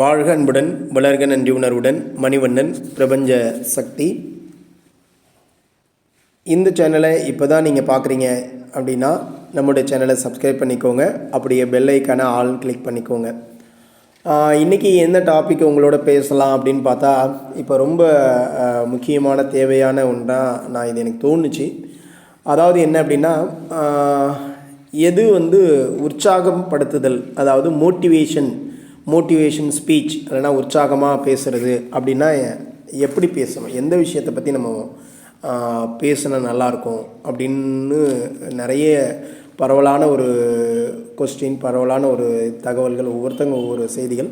வாழ்க அன்புடன் வளர்க நன்றி உணர்வுடன் மணிவண்ணன் பிரபஞ்ச சக்தி. இந்த சேனலை இப்போ தான் நீங்கள் பார்க்குறீங்க அப்படின்னா நம்முடைய சேனலை சப்ஸ்கிரைப் பண்ணிக்கோங்க. அப்படியே பெல் ஐக்கான ஆல் கிளிக் பண்ணிக்கோங்க. இன்றைக்கி இன்னைக்கு டாபிக் உங்களோட பேசலாம் அப்படின்னு பார்த்தா இப்போ ரொம்ப முக்கியமான தேவையான ஒன்றா நான் இது எனக்கு தோணுச்சு. அதாவது என்ன அப்படின்னா எது வந்து உற்சாகப்படுத்துதல் அதாவது மோட்டிவேஷன் மோட்டிவேஷன் ஸ்பீச் இல்லைன்னா உற்சாகமாக பேசுகிறது அப்படின்னா எப்படி பேசணும்? எந்த விஷயத்தை பற்றி நம்ம ஆஹ், பேசினா நல்லாயிருக்கும் அப்படின்னு நிறைய பரவலான ஒரு கொஸ்டின் பரவலான ஒரு தகவல்கள் ஒவ்வொருத்தங்க ஒவ்வொரு செய்திகள்.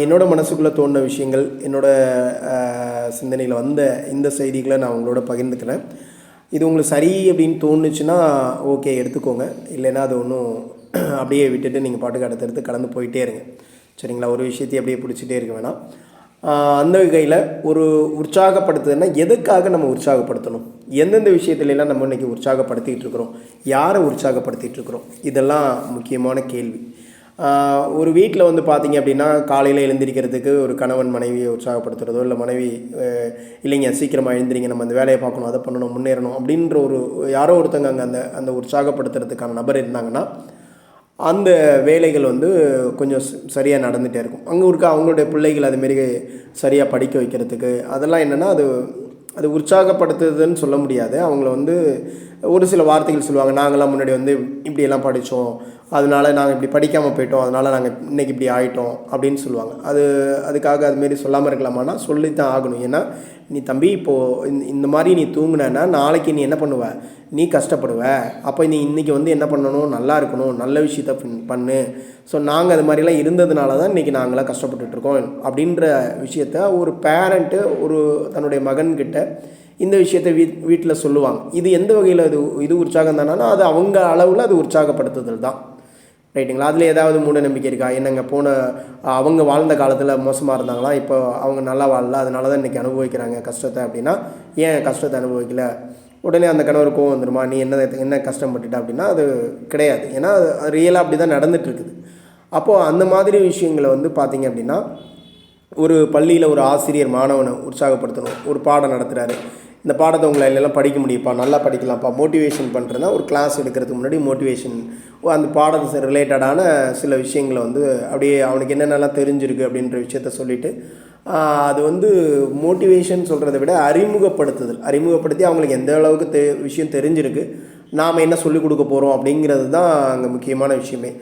என்னோடய மனசுக்குள்ளே தோன்ற விஷயங்கள் என்னோடய சிந்தனையில் வந்த இந்த செய்திகளை நான் உங்களோட பகிர்ந்துக்கிறேன். இது உங்களுக்கு சரி அப்படின்னு தோணுச்சுன்னா ஓகே எடுத்துக்கோங்க. இல்லைன்னா அது ஒன்றும் அப்படியே விட்டுட்டு நீங்கள் பாட்டுக்கு அடுத்தடுத்து கடந்து போயிட்டே இருங்க. சரிங்களா? ஒரு விஷயத்தையும் அப்படியே பிடிச்சிட்டே இருக்க வேணாம். அந்த வகையில் ஒரு உற்சாகப்படுத்துதுன்னா எதுக்காக நம்ம உற்சாகப்படுத்தணும்? எந்தெந்த விஷயத்துலலாம் நம்ம இன்றைக்கி உற்சாகப்படுத்திகிட்டு இருக்கிறோம்? யாரை உற்சாகப்படுத்திகிட்டு இருக்கிறோம்? இதெல்லாம் முக்கியமான கேள்வி. ஒரு வீட்டில் வந்து பார்த்தீங்க அப்படின்னா காலையில் எழுந்திரிக்கிறதுக்கு ஒரு கணவன் மனைவியை உற்சாகப்படுத்துறதோ இல்லை மனைவி இல்லைங்க சீக்கிரமாக எழுந்திரிங்க நம்ம அந்த வேலையை பார்க்கணும் அதை பண்ணணும் முன்னேறணும் அப்படின்ற ஒரு யாரோ ஒருத்தங்க அங்கே அந்த அந்த உற்சாகப்படுத்துறதுக்கான நபர் இருந்தாங்கன்னா அந்த வேலைகள் வந்து கொஞ்சம் சரியாக நடந்துகிட்டே இருக்கும். அங்கே இருக்க அவங்களுடைய பிள்ளைகள் அதுமாரி சரியாக படிக்க வைக்கிறதுக்கு அதெல்லாம் என்னென்னா அது அது உற்சாகப்படுத்துதுன்னு சொல்ல முடியாது. அவங்கள வந்து ஒரு சில வார்த்தைகள் சொல்லுவாங்க. நாங்களாம் முன்னாடி வந்து இப்படியெல்லாம் படித்தோம். அதனால நாங்கள் இப்படி படிக்காமல் போயிட்டோம். அதனால் நாங்கள் இன்னைக்கு இப்படி ஆகிட்டோம் அப்படின்னு சொல்லுவாங்க. அது அதுக்காக அதுமாரி சொல்லாமல் இருக்கலாமான்னா சொல்லித்தான் ஆகணும். ஏன்னா நீ தம்பி இப்போது இந்த மாதிரி நீ தூங்குனேன்னா நாளைக்கு நீ என்ன பண்ணுவ? நீ கஷ்டப்படுவ. அப்போ நீ இன்றைக்கி வந்து என்ன பண்ணணும்? நல்லா இருக்கணும். நல்ல விஷயத்த பண்ணு. ஸோ நாங்கள் அது மாதிரிலாம் இருந்ததுனால தான் இன்றைக்கி நாங்களாம் கஷ்டப்பட்டுட்ருக்கோம் அப்படின்ற விஷயத்த ஒரு பேரண்ட்டு ஒரு தன்னுடைய மகன்கிட்ட இந்த விஷயத்தை வீ வீட்டில் சொல்லுவாங்க. இது எந்த வகையில் இது இது உற்சாகம் தானா அது அவங்க அளவில் அது உற்சாகப்படுத்துதல் தான். ரைட்டுங்களா? அதில் ஏதாவது மூட நம்பிக்கை இருக்கா? என்னங்க போன அவங்க வாழ்ந்த காலத்தில் மோசமாக இருந்தாங்களா? இப்போ அவங்க நல்லா வாழல அதனால தான் இன்றைக்கி அனுபவிக்கிறாங்க கஷ்டத்தை அப்படின்னா ஏன் கஷ்டத்தை அனுபவிக்கல? உடனே அந்த கணவர் கோவம் வந்துருமா? நீ என்ன என்ன கஷ்டப்பட்டுட்ட அப்படின்னா அது கிடையாது. ஏன்னா அது ரியலாக அப்படி தான் நடந்துகிட்ருக்குது இருக்குது அப்போது அந்த மாதிரி விஷயங்களை வந்து பார்த்திங்க அப்படின்னா ஒரு பள்ளியில் ஒரு ஆசிரியர் மாணவனை உற்சாகப்படுத்தணும். ஒரு பாடம் நடத்துகிறாரு இந்த பாடத்தை உங்களை எல்லாம் படிக்க முடியும்ப்பா நல்லா படிக்கலாம்ப்பா. மோட்டிவேஷன் பண்ணுறதுனா ஒரு கிளாஸ் எடுக்கிறதுக்கு முன்னாடி மோட்டிவேஷன் அந்த பாடத்தை ரிலேட்டடான சில விஷயங்களை வந்து அப்படியே அவனுக்கு என்னென்னலாம் தெரிஞ்சிருக்கு அப்படின்ற விஷயத்த சொல்லிவிட்டு அது வந்து மோட்டிவேஷன் சொல்கிறத விட அறிமுகப்படுத்துதல். அறிமுகப்படுத்தி அவங்களுக்கு எந்த அளவுக்கு தெ விஷயம் தெரிஞ்சிருக்கு நாம் என்ன சொல்லிக் கொடுக்க போகிறோம் அப்படிங்கிறது தான் அங்கே முக்கியமான விஷயமே.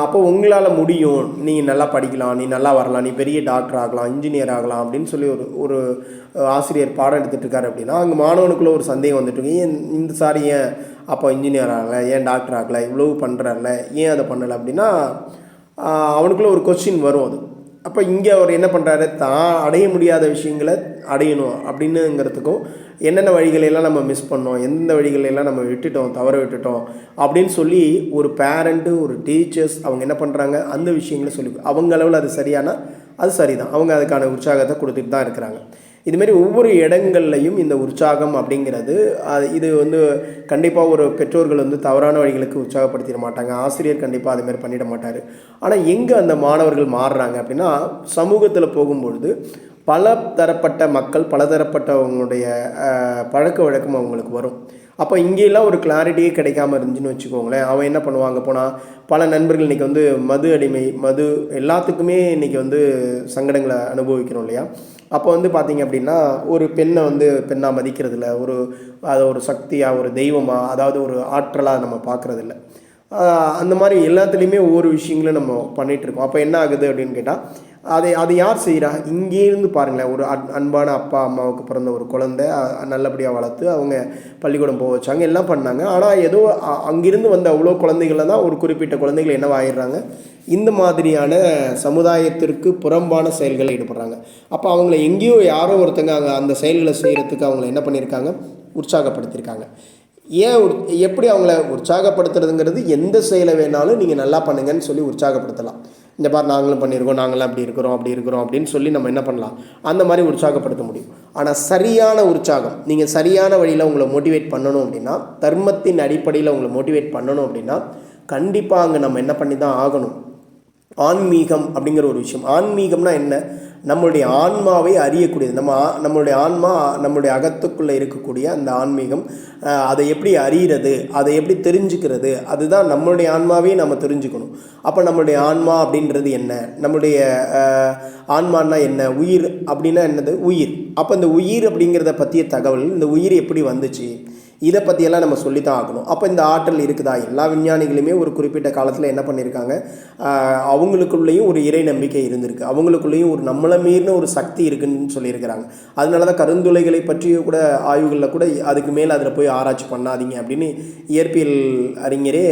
அப்போ உங்களால் முடியும். நீ நல்லா படிக்கலாம் நீ நல்லா வரலாம் நீ பெரிய டாக்டர் ஆகலாம் இன்ஜினியர் ஆகலாம் அப்படின்னு சொல்லி ஒரு ஒரு ஆசிரியர் பாடம் எடுத்துட்டுருக்காரு அப்படின்னா அங்கே மாணவனுக்குள்ளே ஒரு சந்தேகம் வந்துட்டு ஏன் இந்த சாரி ஏன் அப்போ இன்ஜினியர் ஆகலை ஏன் டாக்டர் ஆகலை இவ்வளவு பண்ணுறாருல ஏன் அதை பண்ணலை அப்படின்னா அவனுக்குள்ளே ஒரு கொஸ்டின் வரும் அது. அப்போ இங்கே அவர் என்ன பண்ணுறாரு தான் அடைய முடியாத விஷயங்களை அடையணும் அப்படின்னுங்கிறதுக்கும் என்னென்ன வழிகளெல்லாம் நம்ம மிஸ் பண்ணோம் எந்த வழிகளெல்லாம் நம்ம விட்டுட்டோம் தவற விட்டுட்டோம் அப்படின்னு சொல்லி ஒரு பேரண்ட்டு ஒரு டீச்சர்ஸ் அவங்க என்ன பண்ணுறாங்க அந்த விஷயங்களை சொல்லி அவங்க அளவில் அது சரியானா அது சரிதான். அவங்க அதுக்கான உற்சாகத்தை கொடுத்துட்டு தான் இருக்கிறாங்க. இதுமாரி ஒவ்வொரு இடங்கள்லையும் இந்த உற்சாகம் அப்படிங்கிறது அது இது வந்து கண்டிப்பாக ஒரு பெற்றோர்கள் வந்து தவறான வழிகளுக்கு உற்சாகப்படுத்திட மாட்டாங்க. ஆசிரியர் கண்டிப்பாக அதுமாரி பண்ணிட மாட்டார். ஆனால் எங்கே அந்த மாணவர்கள் மாறுறாங்க அப்படின்னா சமூகத்தில் போகும்பொழுது பல தரப்பட்ட மக்கள் பலதரப்பட்டவங்களுடைய அஹ், பழக்க வழக்கம் அவங்களுக்கு வரும். அப்போ இங்கேயெல்லாம் ஒரு கிளாரிட்டியே கிடைக்காம இருந்துச்சுன்னு வச்சுக்கோங்களேன். அவன் என்ன பண்ணுவாங்க? போனால் பல நண்பர்கள் இன்றைக்கி வந்து மது அடிமை மது எல்லாத்துக்குமே இன்றைக்கி வந்து சங்கடங்களை அனுபவிக்கிறோம் இல்லையா? அப்போ வந்து பார்த்திங்க அப்படின்னா ஒரு பெண்ணை வந்து பெண்ணாக மதிக்கிறதில்ல. ஒரு அதை ஒரு சக்தியாக ஒரு தெய்வமாக அதாவது ஒரு ஆற்றலாக நம்ம பார்க்குறதில்ல அந்த மாதிரி எல்லாத்துலேயுமே ஒவ்வொரு விஷயங்களும் நம்ம பண்ணிகிட்ருக்கோம் இருக்கோம் அப்போ என்ன ஆகுது அப்படின்னு கேட்டால் அதை அது யார் செய்கிறா இங்கேருந்து பாருங்களேன். ஒரு அன் அன்பான அப்பா அம்மாவுக்கு பிறந்த ஒரு குழந்தை நல்லபடியாக வளர்த்து அவங்க பள்ளிக்கூடம் போக வச்சாங்க எல்லாம் பண்ணாங்க. ஆனால் ஏதோ அ- அங்கிருந்து வந்த அவ்வளோ குழந்தைகள தான் ஒரு குறிப்பிட்ட குழந்தைகள் என்னவாயிடுறாங்க இந்த மாதிரியான சமுதாயத்திற்கு புறம்பான செயல்களை ஈடுபடுறாங்க. அப்போ அவங்கள எங்கேயோ யாரோ ஒருத்தங்க அங்கே அந்த செயல்களை செய்கிறதுக்கு அவங்கள என்ன பண்ணியிருக்காங்க உற்சாகப்படுத்தியிருக்காங்க ஏன் எப்படி அவங்கள உற்சாகப்படுத்துறதுங்கிறது எந்த செயலை வேணாலும் நீங்கள் நல்லா பண்ணுங்கன்னு சொல்லி உற்சாகப்படுத்தலாம். இந்த மாதிரி நாங்களும் பண்ணியிருக்கோம் நாங்களாம் அப்படி இருக்கிறோம் அப்படி இருக்கிறோம் அப்படின்னு சொல்லி நம்ம என்ன பண்ணலாம்? அந்த மாதிரி உற்சாகப்படுத்த முடியும். ஆனால் சரியான உற்சாகம் நீங்கள் சரியான வழியில் உங்களை மோட்டிவேட் பண்ணணும் அப்படின்னா தர்மத்தின் அடிப்படையில் உங்களை மோட்டிவேட் பண்ணணும் அப்படின்னா கண்டிப்பாக அங்கே நம்ம என்ன பண்ணி தான் ஆகணும்? ஆன்மீகம் அப்படிங்கிற ஒரு விஷயம். ஆன்மீகம்னா என்ன? நம்மளுடைய ஆன்மாவை அறியக்கூடியது. நம்ம நம்மளுடைய ஆன்மா நம்மளுடைய அகத்துக்குள்ளே இருக்கக்கூடிய அந்த ஆன்மீகம் அதை எப்படி அறியிறது அதை எப்படி தெரிஞ்சுக்கிறது அதுதான் நம்மளுடைய ஆன்மாவையும் நம்ம தெரிஞ்சுக்கணும். அப்போ நம்மளுடைய ஆன்மா அப்படின்றது என்ன? நம்மளுடைய ஆன்மானா என்ன? உயிர் அப்படின்னா என்னது? உயிர். அப்போ இந்த உயிர் அப்படிங்கிறத பற்றிய தகவல் இந்த உயிர் எப்படி வந்துச்சு? இதை பற்றியெல்லாம் நம்ம சொல்லித்தான் ஆகணும். அப்போ இந்த ஆற்றல் இருக்குதா? எல்லா விஞ்ஞானிகளுமே ஒரு குறிப்பிட்ட காலத்தில் என்ன பண்ணியிருக்காங்க? அவங்களுக்குள்ளேயும் ஒரு இறை நம்பிக்கை இருந்திருக்கு. அவங்களுக்குள்ளேயும் ஒரு நம்மளை மீறின ஒரு சக்தி இருக்குன்னு சொல்லியிருக்கிறாங்க. அதனால தான் கருந்துளைகளை பற்றிய கூட ஆய்வுகளில் கூட அதுக்கு மேலே அதில் போய் ஆராய்ச்சி பண்ணாதீங்க அப்படின்னு இயற்பியல் அறிஞரே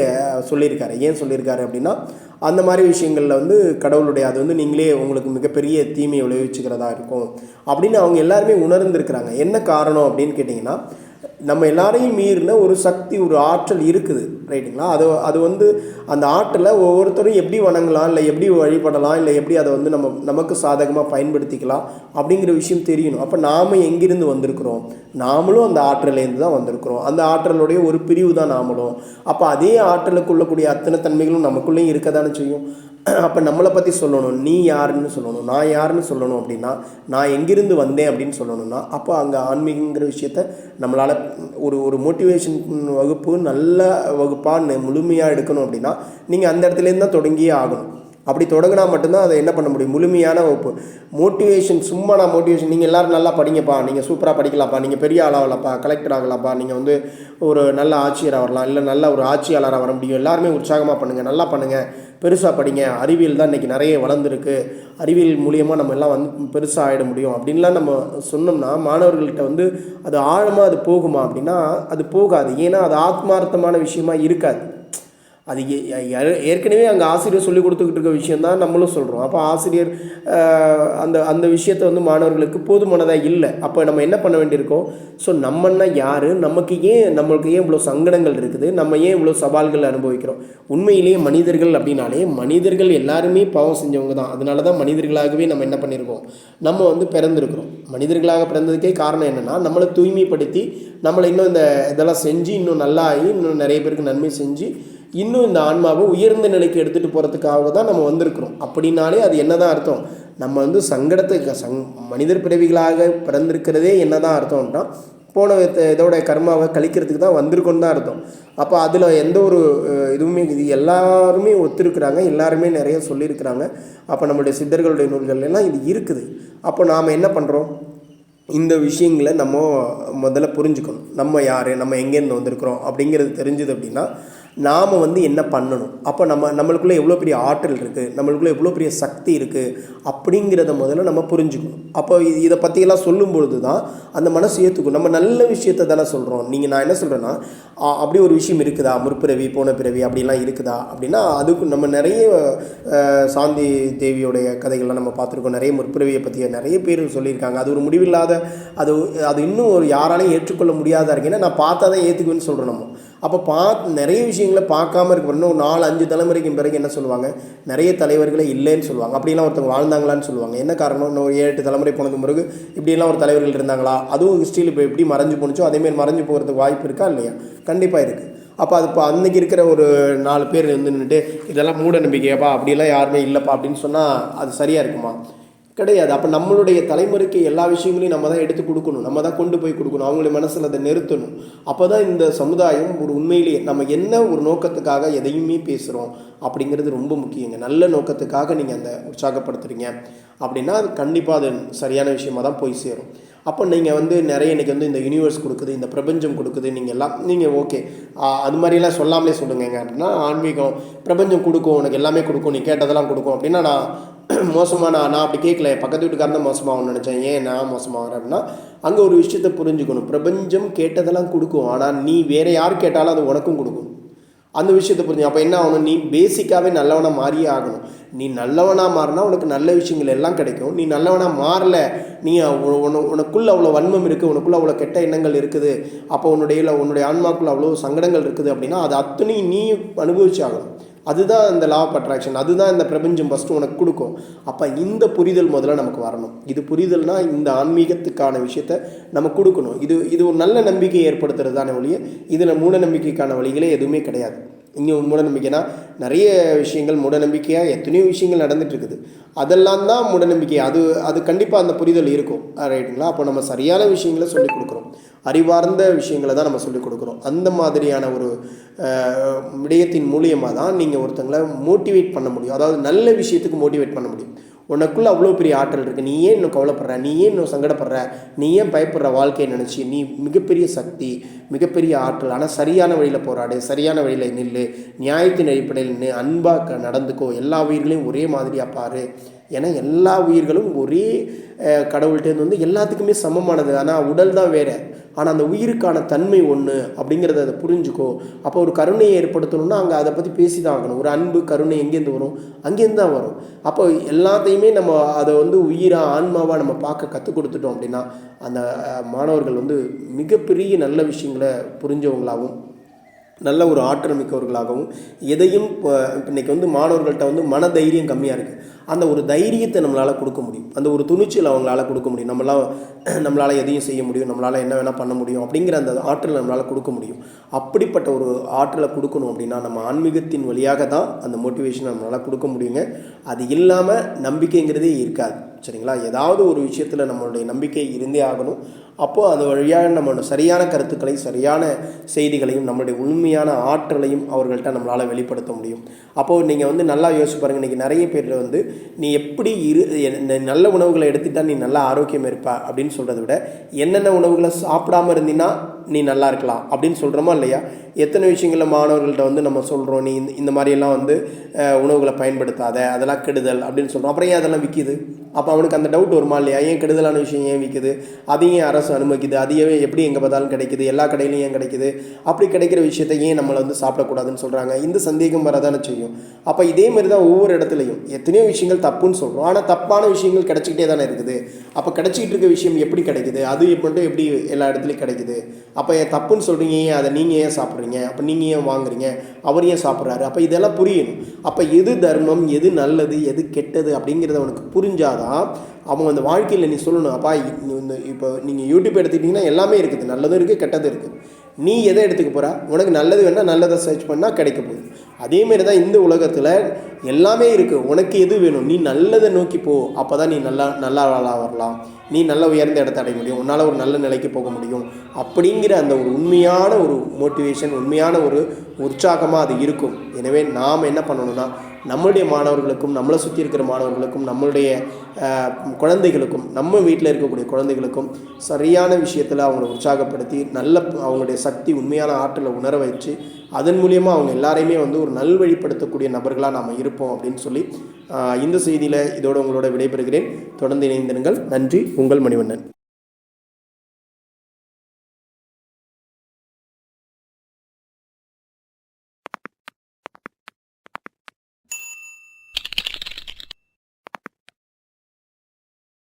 சொல்லியிருக்காரு. ஏன் சொல்லியிருக்காரு அப்படின்னா அந்த மாதிரி விஷயங்களில் வந்து கடவுளுடைய அது வந்து நீங்களே உங்களுக்கு மிகப்பெரிய தீமையை விளைவிச்சுக்கிறதா இருக்கும் அப்படின்னு அவங்க எல்லாருமே உணர்ந்திருக்கிறாங்க. என்ன காரணம் அப்படின்னு கேட்டிங்கன்னா நம்ம எல்லாரையும் மீறின ஒரு சக்தி ஒரு ஆற்றல் இருக்குது ரைட்டுங்களா? அது அது வந்து அந்த ஆற்றலை ஒவ்வொருத்தரும் எப்படி வணங்கலாம் இல்லை எப்படி வழிபடலாம் இல்லை எப்படி அதை வந்து நம்ம நமக்கு சாதகமாக பயன்படுத்திக்கலாம் அப்படிங்கிற விஷயம் தெரியணும். அப்போ நாம் எங்கிருந்து வந்திருக்கிறோம்? நாமளும் அந்த ஆற்றலேருந்து தான் வந்திருக்கிறோம். அந்த ஆற்றலுடைய ஒரு பிரிவு தான் நாமளும். அப்போ அதே ஆற்றலுக்குள்ளக்கூடிய அத்தனை தன்மைகளும் நமக்குள்ளேயும் இருக்க தானே செய்யும்? அப்போ நம்மளை பற்றி சொல்லணும். நீ யாருன்னு சொல்லணும். நான் யாருன்னு சொல்லணும் அப்படின்னா நான் எங்கிருந்து வந்தேன் அப்படின்னு சொல்லணும்னா அப்போ அங்கே ஆன்மீகங்கிற விஷயத்த நம்மளால் ஒரு ஒரு மோட்டிவேஷன் வகுப்பு நல்ல வகுப்பாக முழுமையாக எடுக்கணும் அப்படின்னா நீங்கள் அந்த இடத்துலேருந்து தான் தொடங்கியே ஆகணும். அப்படி தொடங்கினா மட்டும்தான் அதை என்ன பண்ண முடியும்? முழுமையான வகுப்பு. மோட்டிவேஷன் சும்மா நான் மோட்டிவேஷன் நீங்கள் எல்லாரும் நல்லா படிங்கப்பா. நீங்கள் சூப்பராக படிக்கலாம்ப்பா. நீங்கள் பெரிய ஆளாகலாம்ப்பா கலெக்டர் ஆகலாம்ப்பா. நீங்கள் வந்து ஒரு நல்ல ஆட்சியராக வரலாம். இல்லை நல்ல ஒரு ஆட்சியாளராக வர முடியும். எல்லாருமே உற்சாகமாக பண்ணுங்கள் நல்லா பண்ணுங்கள் பெருசாக படிங்க. அறிவியல் தான் இன்றைக்கி நிறைய வளர்ந்துருக்கு. அறிவியல் மூலியமாக நம்ம எல்லாம் வந்து பெருசாக ஆகிட முடியும். அப்படின்லாம் நம்ம சொன்னோம்னா மாணவர்கள்ட்ட வந்து அது ஆழமாக அது போகுமா அப்படின்னா அது போகாது. ஏன்னா அது ஆத்மார்த்தமான விஷயமா இருக்காது. அது ஏற்கனவே அங்கே ஆசிரியர் சொல்லி கொடுத்துக்கிட்டு இருக்க விஷயம் தான் நம்மளும் சொல்கிறோம் அப்போ ஆசிரியர் அந்த அந்த விஷயத்தை வந்து மாணவர்களுக்கு போதுமானதாக இல்லை. அப்போ நம்ம என்ன பண்ண வேண்டியிருக்கோம்? ஸோ நம்மன்னா யார்? நமக்கு ஏன் நம்மளுக்கு ஏன் இவ்வளோ சங்கடங்கள் இருக்குது? நம்ம ஏன் இவ்வளோ சவால்கள் அனுபவிக்கிறோம்? உண்மையிலேயே மனிதர்கள் அப்படின்னாலே மனிதர்கள் எல்லாருமே பாவம் செஞ்சவங்க தான். அதனால தான் மனிதர்களாகவே நம்ம என்ன பண்ணியிருக்கோம்? நம்ம வந்து பிறந்திருக்கிறோம். மனிதர்களாக பிறந்ததுக்கே காரணம் என்னென்னா நம்மளை தூய்மைப்படுத்தி நம்மளை இன்னும் இந்த இதெல்லாம் செஞ்சு இன்னும் நல்லா ஆகி இன்னும் நிறைய பேருக்கு நன்மை செஞ்சு இன்னும் இந்த ஆன்மாவை உயர்ந்த நிலைக்கு எடுத்துகிட்டு போகிறதுக்காக தான் நம்ம வந்திருக்கிறோம். அப்படின்னாலே அது என்னதான் அர்த்தம்? நம்ம வந்து சங்கடத்துக்கு சங் மனிதர் பிறவிகளாக பிறந்திருக்கிறதே என்னதான் அர்த்தம்னா போன இதோட கர்மாவை கழிக்கிறதுக்கு தான் வந்திருக்கோன்னு தான் அர்த்தம். அப்போ அதில் எந்த ஒரு இதுவுமே இது எல்லாருமே ஒத்துருக்குறாங்க எல்லாருமே நிறைய சொல்லியிருக்கிறாங்க. அப்போ நம்மளுடைய சித்தர்களுடைய நூல்கள் எல்லாம் இது இருக்குது. அப்போ நாம் என்ன பண்ணுறோம் இந்த விஷயங்களை நம்ம முதல்ல புரிஞ்சுக்கணும். நம்ம யார்? நம்ம எங்கேருந்து வந்திருக்கிறோம்? அப்படிங்கிறது தெரிஞ்சுது அப்படின்னா நாம் வந்து என்ன பண்ணணும்? அப்போ நம்ம நம்மளுக்குள்ளே எவ்வளோ பெரிய ஆற்றல் இருக்குது நம்மளுக்குள்ளே எவ்வளோ பெரிய சக்தி இருக்குது அப்படிங்கிறத முதல்ல நம்ம புரிஞ்சுக்கணும். அப்போ இது இதை பற்றியெல்லாம் சொல்லும் பொழுது தான் அந்த மனசு ஏற்றுக்கும் நம்ம நல்ல விஷயத்த தானே சொல்கிறோம் நீங்கள் நான் என்ன சொல்கிறேன்னா அப்படி ஒரு விஷயம் இருக்குதா? முற்பிறவி போன பிறவி அப்படிலாம் இருக்குதா? அப்படின்னா அதுக்கு நம்ம நிறைய சாந்தி தேவியோடைய கதைகள்லாம் நம்ம பார்த்துருக்கோம். நிறைய முற்பிறவியை பற்றிய நிறைய பேர் சொல்லியிருக்காங்க. அது ஒரு முடிவில்லாத அது அது இன்னும் ஒரு யாராலையும் ஏற்றுக்கொள்ள முடியாதா இருக்கு ஏன்னா நான் பார்த்தா தான் ஏற்றுக்குவேன்னு சொல்கிறோம் நம்ம. அப்போ பா நிறைய விஷயங்களை பார்க்காம இருக்க இன்னும் ஒரு நாலு அஞ்சு தலைமுறைக்கு பிறகு என்ன சொல்லுவாங்க? நிறைய தலைவர்களே இல்லைன்னு சொல்லுவாங்க. அப்படிலாம் ஒருத்தவங்க வாழ்ந்தாங்களான்னு சொல்லுவாங்க. என்ன காரணம்? இன்னும் ஒரு ஏழு எட்டு தலைமுறை போனது பிறகு இப்படியெல்லாம் ஒரு தலைவர்கள் இருந்தாங்களா? அதுவும் ஹிஸ்ட்ரியில் இப்போ எப்படி மறைஞ்சு போணுச்சோ அதேமாரி மறைஞ்சு போகிறதுக்கு வாய்ப்பு இருக்கா? இல்லையா? கண்டிப்பாக இருக்குது அப்போ அது இப்போ அன்னைக்கு இருக்கிற ஒரு நாலு பேர் வந்து நின்றுட்டு இதெல்லாம் மூட நம்பிக்கையாப்பா அப்படிலாம் யாருமே இல்லைப்பா அப்படின்னு சொன்னால் அது சரியாக இருக்குமா? கிடையாது. அப்போ நம்மளுடைய தலைமுறைக்கு எல்லா விஷயங்களையும் நம்ம தான் எடுத்து கொடுக்கணும். நம்ம தான் கொண்டு போய் கொடுக்கணும். அவங்களுடைய மனசில் அதை நிறுத்தணும். அப்போ தான் இந்த சமுதாயம் ஒரு உண்மையிலேயே நம்ம என்ன ஒரு நோக்கத்துக்காக எதையுமே பேசுகிறோம் அப்படிங்கிறது ரொம்ப முக்கியங்க. நல்ல நோக்கத்துக்காக நீங்கள் அந்த உற்சாகப்படுத்துகிறீங்க அப்படின்னா அது கண்டிப்பாக அது சரியான விஷயமா தான் போய் சேரும். அப்போ நீங்கள் வந்து நிறைய இன்றைக்கி வந்து இந்த யூனிவர்ஸ் கொடுக்குது இந்த பிரபஞ்சம் கொடுக்குது நீங்கள் எல்லாம் நீங்கள் ஓகே அது மாதிரிலாம் சொல்லாமலே சொல்லுங்கங்க அப்படின்னா ஆன்மீகம் பிரபஞ்சம் கொடுக்கும் உனக்கு எல்லாமே கொடுக்கும் நீ கேட்டதெல்லாம் கொடுக்கும். அப்படின்னா நான் மோசமாக நான் நான் அப்படி கேட்கல. பக்கத்து வீட்டுக்காரன் தான் மோசமாகும்னு நினச்சேன். ஏன் நான் மோசமாகிறேன் அப்படின்னா அங்கே ஒரு விஷயத்தை புரிஞ்சுக்கணும். பிரபஞ்சம் கேட்டதெல்லாம் கொடுக்கும். ஆனால் நீ வேறு யார் கேட்டாலும் அது உனக்கும் கொடுக்கும். அந்த விஷயத்தை புரிஞ்சு அப்போ என்ன ஆகணும்? நீ பேசிக்காகவே நல்லவனாக மாறியே ஆகணும். நீ நல்லவனாக மாறினா உனக்கு நல்ல விஷயங்கள் எல்லாம் கிடைக்கும். நீ நல்லவனாக மாறல நீ உன- உனக்குள்ளே அவ்வளோ வன்மம் இருக்குது உனக்குள்ளே அவ்வளோ கெட்ட எண்ணங்கள் இருக்குது. அப்போ உன்னுடைய உன்னுடைய ஆன்மாக்குள்ளே அவ்வளோ சங்கடங்கள் இருக்குது அப்படின்னா அது அத்தனையும் நீ அனுபவிச்சு ஆகணும். அதுதான் இந்த லா ஆஃப் அட்ராக்ஷன் அதுதான் இந்த பிரபஞ்சம் ஃபஸ்ட்டு உனக்கு கொடுக்கும். அப்போ இந்த புரிதல் முதல்ல நமக்கு வரணும். இது புரிதல்னால் இந்த ஆன்மீகத்துக்கான விஷயத்த நம்ம கொடுக்கணும். இது இது ஒரு நல்ல நம்பிக்கையை ஏற்படுத்துறது தானே ஒழிய இதில் மூட நம்பிக்கைக்கான வழிகளே எதுவுமே கிடையாது. இங்கே மூடநம்பிக்கைனா நிறைய விஷயங்கள் மூடநம்பிக்கையாக எத்தனையோ விஷயங்கள் நடந்துகிட்ருக்குது இருக்குது அதெல்லாம் தான் மூடநம்பிக்கை. அது அது கண்டிப்பாக அந்த புரிதல் இருக்கும். ரைட்டுங்களா அப்போ நம்ம சரியான விஷயங்களை சொல்லிக் கொடுக்குறோம். அறிவார்ந்த விஷயங்களை தான் நம்ம சொல்லிக் கொடுக்குறோம். அந்த மாதிரியான ஒரு விடயத்தின் மூலியமாக தான் நீங்கள் ஒருத்தங்களை மோட்டிவேட் பண்ண முடியும். அதாவது நல்ல விஷயத்துக்கு மோட்டிவேட் பண்ண முடியும். உனக்குள்ளே அவ்வளோ பெரிய ஆற்றல் இருக்குது நீ ஏன் இன்னும் கவலைப்படுற? நீ ஏன் இன்னும் சங்கடப்படுற? நீ ஏன் பயப்படுற வாழ்க்கையை நினச்சி? நீ மிகப்பெரிய சக்தி மிகப்பெரிய ஆற்றல். ஆனால் சரியான வழியில் போராடு சரியான வழியில் நில்லு. நியாயத்தின் அடிப்படையில் நின்று அன்பாக நடந்துக்கோ. எல்லா உயிர்களையும் ஒரே மாதிரியாக பாரு. ஏன்னா எல்லா உயிர்களும் ஒரே கடவுள்கிட்டேருந்து வந்து எல்லாத்துக்குமே சமமானது. ஆனால் உடல் தான் வேறு. ஆனால் அந்த உயிருக்கான தன்மை ஒன்று அப்படிங்கிறத அதை புரிஞ்சுக்கோ. அப்போ ஒரு கருணையை ஏற்படுத்தணும்னா அங்கே அதை பற்றி பேசி தான் ஆகணும். ஒரு அன்பு கருணை எங்கேருந்து வரும்? அங்கேருந்து தான் வரும். அப்போ எல்லாத்தையுமே நம்ம அதை வந்து உயிராக ஆன்மாவாக நம்ம பார்க்க கற்றுக் கொடுத்துட்டோம் அப்படின்னா அந்த மாணவர்கள் வந்து மிகப்பெரிய நல்ல விஷயங்களை புரிஞ்சவங்களாகவும் நல்ல ஒரு ஆற்றல் மிக்கவர்களாகவும் எதையும் இப்போ இன்னைக்கு வந்து மாணவர்கள்ட்ட வந்து மன தைரியம் கம்மியாக இருக்குது அந்த ஒரு தைரியத்தை நம்மளால் கொடுக்க முடியும். அந்த ஒரு துணிச்சல் அவங்களால கொடுக்க முடியும். நம்மளால் நம்மளால் எதையும் செய்ய முடியும். நம்மளால் என்ன வேணால் பண்ண முடியும் அப்படிங்கிற அந்த ஆற்றலை நம்மளால் கொடுக்க முடியும். அப்படிப்பட்ட ஒரு ஆற்றலை கொடுக்கணும் அப்படின்னா நம்ம ஆன்மீகத்தின் வழியாக தான் அந்த மோட்டிவேஷனை நம்மளால் கொடுக்க முடியுங்க. அது இல்லாமல் நம்பிக்கைங்கிறதே இருக்காது. சரிங்களா? ஏதாவது ஒரு விஷயத்தில் நம்மளுடைய நம்பிக்கை இருந்தே ஆகணும். அப்போது அது வழியாக நம்ம சரியான கருத்துக்களை சரியான செய்திகளையும் நம்மளுடைய உண்மையான ஆற்றலையும் அவர்கள்ட்ட நம்மளால் வெளிப்படுத்த முடியும். அப்போது நீங்கள் வந்து நல்லா யோசிச்சு பாருங்கள் இன்றைக்கி நிறைய பேர் வந்து நீ எப்படி இரு நல்ல உணவுகளை எடுத்துட்டா நீ நல்லா ஆரோக்கியம் இருப்பா? அப்படின்னு சொல்கிறத விட என்னென்ன உணவுகளை சாப்பிடாம இருந்தீன்னா நீ நல்லா இருக்கலாம். அப்படின்னு சொல்கிறோமா இல்லையா? எத்தனை விஷயங்களில் மாணவர்கள்ட்ட வந்து நம்ம சொல்கிறோம் நீ இந்த மாதிரியெல்லாம் வந்து உணவுகளை பயன்படுத்தாத அதெல்லாம் கெடுதல். அப்படின்னு சொல்கிறோம் அப்புறம் ஏன் அதெல்லாம் விற்கிது அப்போ அவனுக்கு அந்த டவுட் வருமா இல்லையா? ஏன் கெடுதலான விஷயம் ஏன் விற்கிது அதையும் அரசு அனுமதிக்குது அதையவே எப்படி எங்கே பார்த்தாலும் கிடைக்குது எல்லா கடையிலையும் ஏன் கிடைக்குது? அப்படி கிடைக்கிற விஷயத்தை ஏன் நம்மளை வந்து சாப்பிடக்கூடாதுன்னு சொல்கிறாங்க இந்த சந்தேகம் வரதானே செய்யும். அப்போ இதே மாதிரி தான் ஒவ்வொரு இடத்துலையும் எத்தனையோ விஷயங்கள் தப்புன்னு சொல்கிறோம் ஆனால் தப்பான விஷயங்கள் கிடைச்சிக்கிட்டே தானே இருக்குது. அப்போ கிடைச்சிக்கிட்டு இருக்க விஷயம் எப்படி கிடைக்குது? அது மட்டும் எப்படி எல்லா இடத்துலையும் கிடைக்குது? அப்போ ஏன் தப்புன்னு சொல்கிறீங்க ஏன் அதை நீங்கள் ஏன் சாப்பிட்றீங்க? அப்போ நீங்கள் ஏன் வாங்குறீங்க? அவர் ஏன் சாப்பிட்றாரு. அப்போ இதெல்லாம் புரியணும். அப்போ எது தர்மம் எது நல்லது எது கெட்டது அப்படிங்கிறத அவனுக்கு புரிஞ்சாதான் அவங்க அந்த வாழ்க்கையில் நீ சொல்லணும் அப்பா இந்த இப்போ நீங்கள் யூடியூப் எடுத்துக்கிட்டிங்கன்னா எல்லாமே இருக்குது. நல்லதும் இருக்குது கெட்டதும் இருக்குது நீ எதை எடுத்துக்க போகிற உனக்கு நல்லது வேணால் நல்லதை சர்ச் பண்ணால் கிடைக்க போகுது. அதேமாரி தான் இந்த உலகத்தில் எல்லாமே இருக்குது உனக்கு எது வேணும்? நீ நல்லதை நோக்கி போ. அப்போ தான் நீ நல்லா நல்லா ஆளாக வரலாம் நீ நல்ல உயர்ந்த இடத்த அடைய முடியும். உன்னால் ஒரு நல்ல நிலைக்கு போக முடியும். அப்படிங்கிற அந்த ஒரு உண்மையான ஒரு மோட்டிவேஷன் உண்மையான ஒரு உற்சாகமாக அது இருக்கும். எனவே நாம் என்ன பண்ணணும்னா நம்மளுடைய மாணவர்களுக்கும் நம்மளை சுற்றி இருக்கிற மாணவர்களுக்கும் நம்மளுடைய குழந்தைகளுக்கும் நம்ம வீட்டில் இருக்கக்கூடிய குழந்தைகளுக்கும் சரியான விஷயத்தில் அவங்கள உற்சாகப்படுத்தி நல்ல அவங்களுடைய சக்தி உண்மையான ஆற்றலை உணர வச்சு அதன் மூலியமாக அவங்க எல்லாரையுமே வந்து ஒரு நல்வழிப்படுத்தக்கூடிய நபர்களாக நாம் இருப்போம் அப்படின்னு சொல்லி இந்த செய்தியில் இதோடு உங்களோட விடைபெறுகிறேன். தொடர்ந்து இணைந்திருங்கள். நன்றி. உங்கள் மணிவண்ணன்.